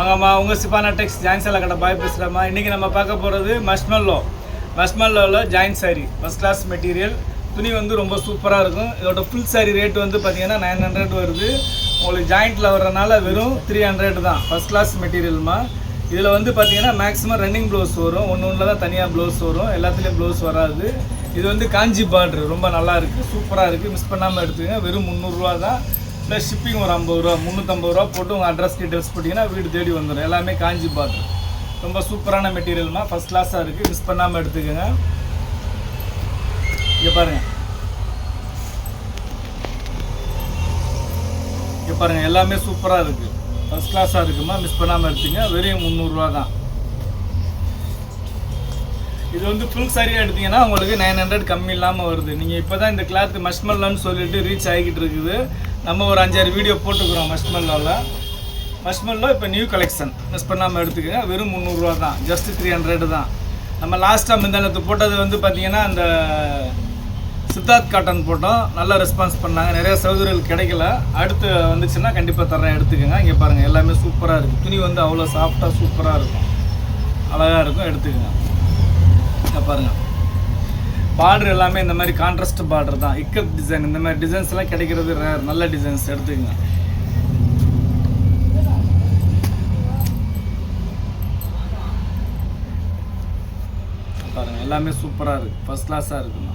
வாங்கம்மா உங்கள் சிப்பானா டெக்ஸ் ஜாயின் சேலை கடை பாய் பேசுகிறேம்மா இன்றைக்கி நம்ம பார்க்க போகிறது marshmallow மஷ்மல்லோவில் join saree first class material துணி வந்து ரொம்ப சூப்பராக இருக்கும். இதோட ஃபுல் saree ரேட் வந்து பார்த்தீங்கன்னா நைன் ஹண்ட்ரட் வருது. உங்களுக்கு ஜாயிண்ட்டில் வர்றதுனால வெறும் த்ரீ ஹண்ட்ரட் தான். ஃபஸ்ட் கிளாஸ் மெட்டீரியல்மா இதில் வந்து பார்த்தீங்கன்னா மேக்ஸிமம் ரன்னிங் ப்ளவுஸ் வரும். ஒன்று ஒன்றில் தான் தனியாக ப்ளவுஸ் வரும். எல்லாத்துலேயும் ப்ளவுஸ் வராது. இது வந்து காஞ்சி பார்ட்ரு ரொம்ப நல்லா இருக்குது சூப்பராக இருக்குது மிஸ் பண்ணாமல் எடுத்துக்கங்க. வெறும் முந்நூறுரூவா தான். ப்ளஸ் ஷிப்பிங் ஒரு ஐம்பது ரூபா முந்நூற்றம்பது ரூபா போட்டு உங்கள் அட்ரஸ் டீட்டெயில்ஸ் போட்டிங்கன்னா வீடு தேடி வந்துடும் எல்லாமே காஞ்சி பார்டர் ரொம்ப சூப்பரான மெட்டீரியல்மா ஃபஸ்ட் கிளாஸாக இருக்குது மிஸ் பண்ணாமல் எடுத்துக்கோங்க. இங்கே பாருங்கள் இங்கே பாருங்கள் எல்லாமே சூப்பராக இருக்குது ஃபஸ்ட் கிளாஸாக இருக்குமா? மிஸ் பண்ணாமல் எடுத்துங்க வெறும் முந்நூறுரூவா தான். இது வந்து ஃபுல் சரியாக எடுத்தீங்கன்னா உங்களுக்கு நைன் ஹண்ட்ரட் கம்மி இல்லாமல் வருது. நீங்கள் இப்போ தான் இந்த கிளாத் மஷ்மல்லான்னு சொல்லிட்டு ரீச் ஆகிக்கிட்டு இருக்குது. நம்ம ஒரு அஞ்சாறு வீடியோ போட்டுக்கிறோம் மஷ்மல்லாவில் மஷ்மல்லோ இப்போ நியூ கலெக்ஷன் மிஸ் பண்ணாமல் எடுத்துக்கோங்க. வெறும் முந்நூறுரூவா தான். ஜஸ்ட் த்ரீ ஹண்ட்ரட் தான். நம்ம லாஸ்ட்டாக முந்தானத்து போட்டது வந்து பார்த்தீங்கன்னா அந்த சித்தார்த் காட்டன் போட்டோம். நல்ல ரெஸ்பான்ஸ் பண்ணாங்க. நிறைய சகோதரிகள் கிடைக்கல. அடுத்து வந்துச்சுன்னா கண்டிப்பாக தரேன் எடுத்துக்கோங்க. இங்கே பாருங்கள் எல்லாமே சூப்பராக இருக்குது துணி வந்து அவ்வளோ சாஃப்டாக சூப்பராக இருக்கும். அழகாக இருக்கும். எடுத்துக்கோங்க. இங்கே பாருங்கள் பார்டர் எல்லாமே இந்த மாதிரி கான்ட்ராஸ்ட் பார்டர் தான். இக்கப் டிசைன் இந்த மாதிரி டிசைன்ஸ்லாம் கிடைக்கிறது ரேர் நல்ல டிசைன்ஸ் எடுத்துக்கோங்க. பாருங்கள் எல்லாமே சூப்பராக இருக்குது ஃபஸ்ட் கிளாஸாக இருக்குண்ணா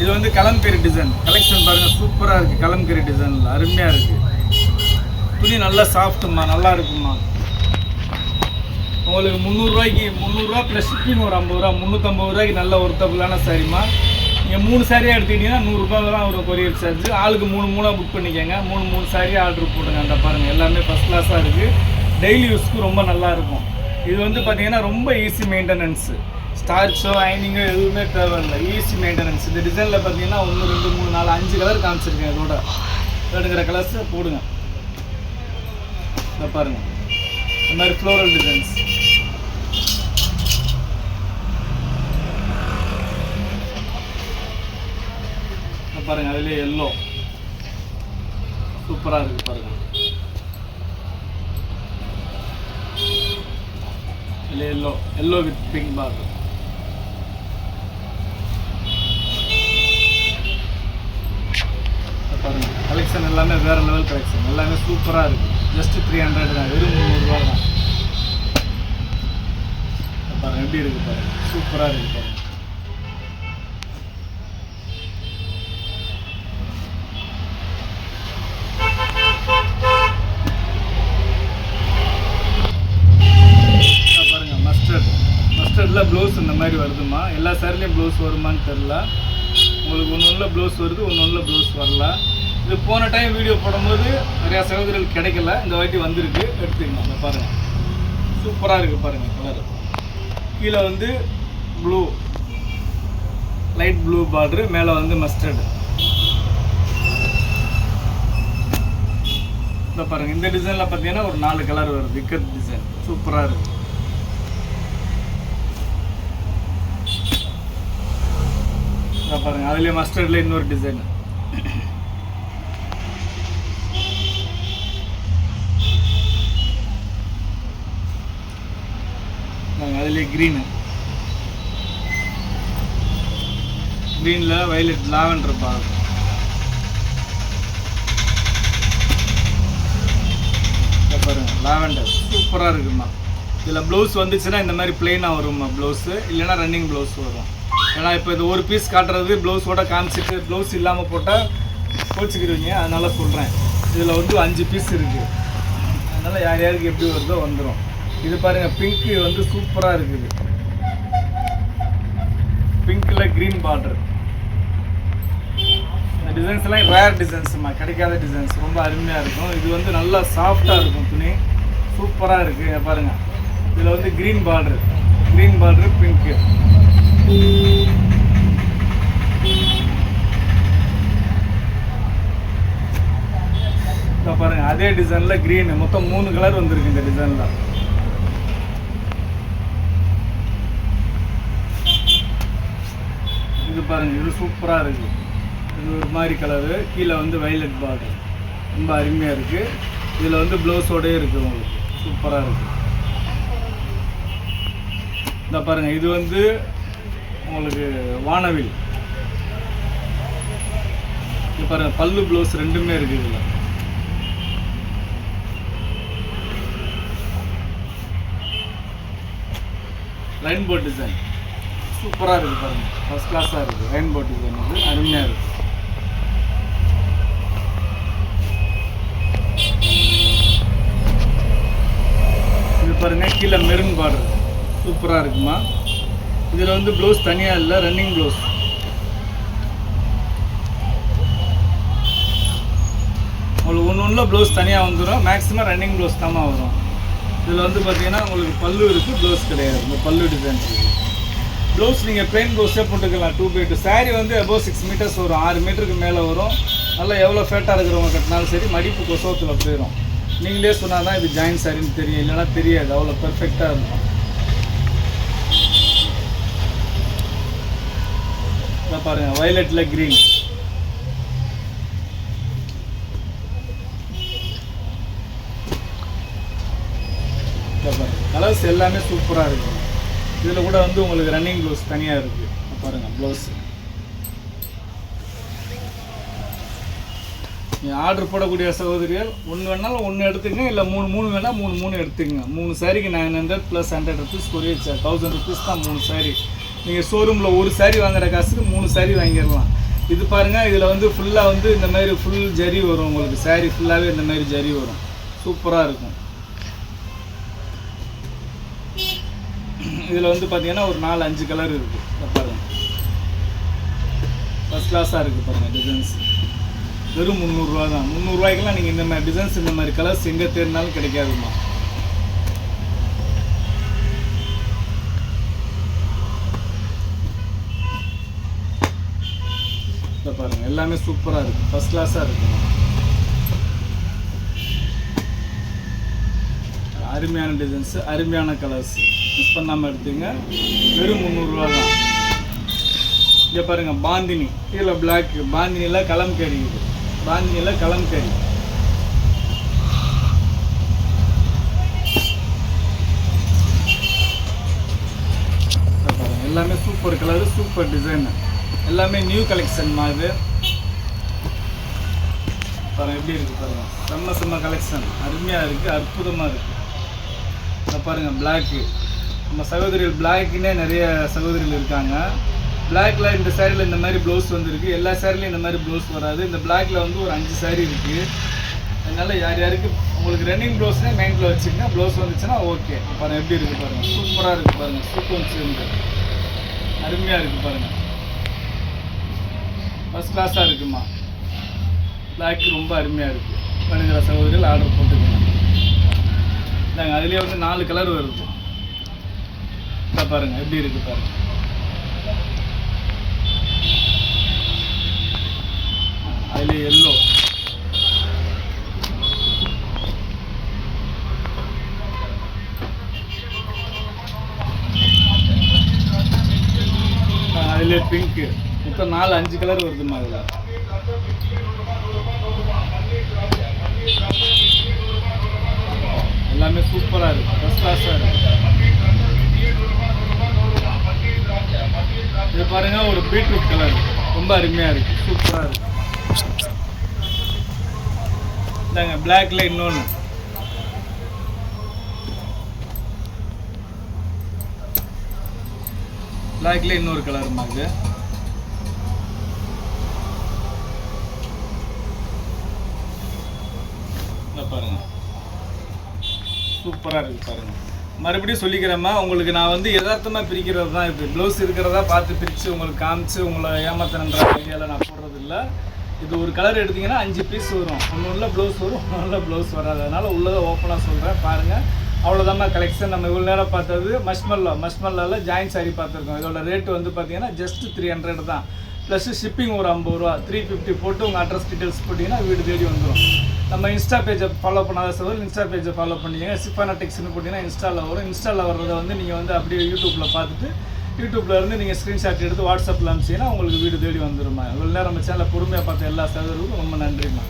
இது வந்து கலம்கரி டிசைன் கலெக்ஷன் பாருங்கள் சூப்பராக இருக்குது கலம்கரி டிசைனில் அருமையாக இருக்குது துணி நல்லா சாஃப்ட்டுமா நல்லா இருக்குமா உங்களுக்கு முந்நூறுரூவாய்க்கு முந்நூறுரூவா ப்ளஸ் ஷிப்பிங் ஒரு ஐம்பது ரூபா முந்நூற்றம்பது ரூபாய்க்கு நல்ல ஒருத்தபுளான சாரிம்மா. நீங்கள் மூணு சாரியாக எடுத்துக்கிட்டிங்கன்னா நூறுரூபா தான் ஒரு கொரியர் சார்ஜ் ஆளுக்கு மூணு மூணாக புக் பண்ணிக்கோங்க. மூணு மூணு சாரியாக ஆர்டர் போடுங்க. அந்த பாருங்கள் எல்லாமே ஃபஸ்ட் கிளாஸாக இருக்குது டெய்லி யூஸ்க்கு ரொம்ப நல்லா இருக்கும். இது வந்து பார்த்தீங்கன்னா ரொம்ப ஈஸி மெயின்டெனன்ஸு ஸ்டார்ச்சோ ஐனிங்கோ எதுவுமே தேவையில்லை. ஈஸி மெயின்டெனன்ஸ் இந்த டிசைனில் பார்த்தீங்கன்னா ஒன்று ரெண்டு மூணு நாலு அஞ்சு கலர் காமிச்சிருக்கேன் இதோட எடுக்கிற கலர்ஸ் போடுங்க. இதை பாருங்க. இந்த மாதிரி ஃப்ளோரல் டிசைன்ஸ் பாருங்க அதுலேயே எல்லோ சூப்பராக இருக்குது பாருங்க. இல்லை yellow yellow with pink border பாருங்கள் கலெக்ஷன் எல்லாமே வேறு லெவல் கலெக்ஷன் எல்லாமே சூப்பராக இருக்குது ஜஸ்ட் த்ரீ ஹண்ட்ரட் தான். வெறும் முந்நூறுரூவா தான். பாருங்கள் எப்படி இருக்குது பாருங்கள் சூப்பராக இருக்குது பாருங்கள் மஸ்டர்டில் ப்ளவுஸ் இந்த மாதிரி வருதுமா எல்லா சாரிலையும் ப்ளவுஸ் வருமான்னு தெரில உங்களுக்கு ஒன்று ஒன்றில் ப்ளவுஸ் வருது ஒன்று ஒன்றில் ப்ளவுஸ் வரல. இது போன டைம் வீடியோ போடும்போது நிறையா சகோதரிகள் கிடைக்கல. இந்த வாட்டி வந்திருக்கு. எடுத்துக்கணும் அந்த பாருங்கள் சூப்பராக இருக்குது பாருங்கள் கலர் கீழே வந்து ப்ளூ லைட் ப்ளூ பார்டரு மேலே வந்து மஸ்டர்டு இந்த பாருங்கள் இந்த டிசைனில் பார்த்தீங்கன்னா ஒரு நாலு கலர் வருது. இக்கத் டிசைன் சூப்பராக இருக்குது இதை பாருங்க. அதுலேயே மஸ்டர்டில் இன்னொரு டிசைன் அதுலேயே க்ரீனு க்ரீனில் வயலட் லாவெண்டர் பாருங்க பாருங்கள் லாவெண்டர் சூப்பராக இருக்குமா? இதில் ப்ளவுஸ் வந்துச்சுன்னா இந்த மாதிரி பிளெயினாக வரும்மா ப்ளவுஸு இல்லைன்னா ரன்னிங் ப்ளவுஸ் வரும். ஏன்னா இப்போ இது ஒரு பீஸ் காட்டுறது ப்ளவுஸோட காமிச்சிட்டு ப்ளவுஸ் இல்லாமல் போட்டால் கோச்சிக்கிடுவீங்க. அதனால் சொல்கிறேன் இதில் வந்து அஞ்சு பீஸ் இருக்குது அதனால் யார் யாருக்கு எப்படி வருதோ வந்துடும் இது பாருங்கள் பிங்க்கு வந்து சூப்பராக இருக்குது. பிங்க்கில் க்ரீன் பார்டர் இந்த டிசைன்ஸ்லாம் ரேர் டிசைன்ஸ்மா கிடைக்காத டிசைன்ஸ் ரொம்ப அருமையாக இருக்கும். இது வந்து நல்லா சாஃப்டாக இருக்கும் துணி. சூப்பராக இருக்குது பாருங்கள் இதில் வந்து க்ரீன் பார்டர் க்ரீன் பார்டர் பிங்க்கு பாருங்கள் அதே டிசைனில் க்ரீனு மொத்தம் மூணு கலர் வந்திருக்கு இந்த டிசைனில் பாருங்கள் இது சூப்பராக இருக்குது இது ஒரு மாதிரி கலரு கீழே வந்து வைலட் பார்டர் ரொம்ப அருமையாக இருக்குது இதில் வந்து ப்ளவுஸோடே இருக்குது உங்களுக்கு. சூப்பராக இருக்குது இந்த பாருங்கள் இது வந்து உங்களுக்கு வானவில். இது பாருங்கள் பல்லு ப்ளவுஸ் ரெண்டுமே இருக்குது இதில். லைன் போர்ட் டிசைன் சூப்பராக இருக்குது பாருங்கள் ஃபஸ்ட் கிளாஸாக இருக்குது ரெயின்போ டிசைன் வந்து அருமையாக இருக்குது இது பாருங்க கீழே மெரூன் பார்டர் சூப்பராக இருக்குமா? இதில் வந்து ப்ளவுஸ் தனியாக இல்லை ரன்னிங் ப்ளவுஸ் உங்களுக்கு ஒன்று ஒன்றில் ப்ளவுஸ் தனியாக வந்துடும் மேக்ஸிமம் ரன்னிங் ப்ளவுஸ் தான் வரும். இதில் வந்து பார்த்தீங்கன்னா உங்களுக்கு பல்லு இருக்குது ப்ளவுஸ் கிடையாது. இந்த பல்லு டிசைன் இருக்குது ப்ளவுஸ் நீங்கள் பிளெயின் ப்ளவுஸே போட்டுக்கலாம் டூ பை டூ சாரீ வந்து அபோவ் சிக்ஸ் மீட்டர்ஸ் வரும் ஆறு மீட்டருக்கு மேலே வரும். நல்லா எவ்வளோ ஃபேட்டாக இருக்கிறவங்க கட்டினாலும் சரி மடிப்பு கொசவத்தில் போயிடும் நீங்களே சொன்னால் தான் இது ஜாயின் சாரின்னு தெரியும். இல்லைன்னா தெரியாது. அவ்வளோ பெர்ஃபெக்டாக இருக்கும். பாருங்க வயலட்டில் க்ரீன் கலர்ஸ் எல்லாமே சூப்பராக இருக்கும். இதில் கூட வந்து உங்களுக்கு ரன்னிங் ப்ளவுஸ் தனியாக இருக்குது பாருங்கள் ப்ளவுஸ் நீங்கள் ஆர்டர் போடக்கூடிய சகோதரிகள் ஒன்று வேணாலும் ஒன்று எடுத்துங்க இல்லை மூணு மூணு வேணால் மூணு மூணு எடுத்துக்கங்க. மூணு சாரிக்கு nine hundred plus hundred rupees courier sir thousand rupees தான் மூணு சாரி நீங்கள் ஷோரூமில் ஒரு சாரி வாங்குற காசுக்கு மூணு சாரி வாங்கிடலாம். இது பாருங்கள் இதில் வந்து ஃபுல்லாக வந்து இந்த மாதிரி ஃபுல் ஜரி வரும் உங்களுக்கு. சாரி ஃபுல்லாகவே இந்த மாதிரி ஜரி வரும். சூப்பராக இருக்கும். இதில் வந்து பார்த்தீங்கன்னா ஒரு நாலு அஞ்சு கலர் இருக்குது இதை ஃபஸ்ட் கிளாஸாக இருக்குது பாருங்கள் டிசைன்ஸ் வெறும் முந்நூறுரூவா தான். முந்நூறுரூவாய்க்கெல்லாம் நீங்கள் இந்த மாதிரி டிசைன்ஸ் இந்த மாதிரி கலர்ஸ் எங்கே தேடினாலும் கிடைக்காதுமா. இதை பாருங்கள் எல்லாமே சூப்பராக இருக்குது ஃபஸ்ட் கிளாஸாக இருக்குமா அருமையான டிசைன்ஸு அருமையான கலர்ஸ் மிஸ் பண்ணாமல் எடுத்துங்க வெறும் முந்நூறுரூவா தான். இங்கே பாருங்கள் பாந்தினி. கீழே பிளாக் பாந்தினியில் கலம்கரி. இது பாந்தினியில் களம் இதை எல்லாமே சூப்பர் கலரு சூப்பர் டிசைனு எல்லாமே நியூ கலெக்ஷன் மாதிரி பாருங்கள் எப்படி இருக்குது பாருங்கள் செம்ம செம்ம கலெக்ஷன் அருமையாக இருக்குது அற்புதமாக இருக்குது பாருங்கள் பாருங்க பிளாக்கு நம்ம சகோதரிகள் பிளாக்குன்னே நிறைய சகோதரிகள் இருக்காங்க. பிளாக்ல இந்த சேரீயில் இந்த மாதிரி ப்ளவுஸ் வந்துருக்கு. எல்லா சேரீலையும் இந்த மாதிரி ப்ளவுஸ் வராது. இந்த பிளாக்ல வந்து ஒரு அஞ்சு சேரீ இருக்கு. அதனால யார் யாருக்கு உங்களுக்கு ரன்னிங் ப்ளவுஸ்னே மைண்டில் வச்சுக்கங்க ப்ளவுஸ் வந்துச்சுன்னா ஓகே பாருங்க எப்படி இருக்கு பாருங்க. சூப்பராக இருக்கு பாருங்க. சூப்பர் இருக்கு அருமையாக இருக்கு பாருங்க. ஃபர்ஸ்ட் கிளாஸாக இருக்குமா? பிளாக் ரொம்ப அருமையாக இருக்குது வேணுங்கிற சகோதரிகள் ஆர்டர் போட்டுக்கோங்க. இந்தாங்க அதுலேயே வந்து நாலு கலர் வருது. இதை பாருங்க எப்படி இருக்கு பாருங்க அதுல எல்லோ அதுல பிங்க் மொத்தம் நாலு அஞ்சு கலர் வருதுமா அதில் எல்லாமே சூப்பராக இருக்கு ஃபஸ்ட் கிளாஸாக இருக்கு இது பாருங்க ஒரு பீட்ரூட் கலர். ரொம்ப அருமையாக இருக்கு. சூப்பராக இருக்கு. இந்தாங்க பிளாக்ல இன்னொன்று பிளாக்ல இன்னொரு கலர் இது. இதை பாருங்க. சூப்பராக இருக்கு பாருங்க. மறுபடியும் சொல்லிக்கிறேம்மா உங்களுக்கு நான் வந்து யதார்த்தமாக பிரிக்கிறது தான் இது. ப்ளவுஸ் இருக்கிறதா பார்த்து பிரித்து உங்களுக்கு காமிச்சு உங்களை ஏமாத்தணுன்ற ஐடியாவில் நான் போடுறது இல்லை இது ஒரு கலர் எடுத்தீங்கன்னா அஞ்சு பீஸ் வரும். ஒன்று உள்ள ப்ளவுஸ் வரும் ஒன்று உள்ள ப்ளவுஸ் வராது. அதனால் உள்ளதை ஓப்பனாக சொல்கிறேன் பாருங்கள் அவ்வளோதாம்மா கலெக்ஷன் நம்ம இவ்வளோ நேரம் பார்த்தது மஷ்மல்லா மஷ்மல்லாவில் ஜாயின் சாரி பார்த்துருக்கோம். இதோட ரேட் வந்து பார்த்தீங்கன்னா ஜஸ்ட் த்ரீ ஹண்ட்ரட் தான். ப்ளஸ் ஷிப்பிங் ஒரு ஐம்பது ரூபா. த்ரீ ஃபிஃப்டி போட்டு உங்கள் அட்ரஸ் டீட்டெயில்ஸ் போட்டிங்கன்னா வீடு தேடி வந்துடும் நம்ம இன்ஸ்டா பேஜை ஃபாலோ பண்ணாத சார் இன்ஸ்டா பேஜை ஃபாலோ பண்ணிங்க சிப்பானா போட்டிங்கன்னா இன்ஸ்டாவில் வரும். இன்ஸ்டாவில் வர்றதை வந்து நீங்கள் வந்து அப்படியே யூடியூப்பில் பார்த்துட்டு யூடியூப்ல இருந்து நீங்கள் ஸ்க்ரீன்ஷாட் எடுத்து வாட்ஸ்அப்பில் அனுப்பிச்சிங்கன்னா உங்களுக்கு வீடு தேடி வந்துருமா இவ்வளோ நேரம் நம்ம சேனலை பொறுமையாக பார்த்த எல்லா சகோதரருக்கும் ரொம்ப நன்றிம்மா.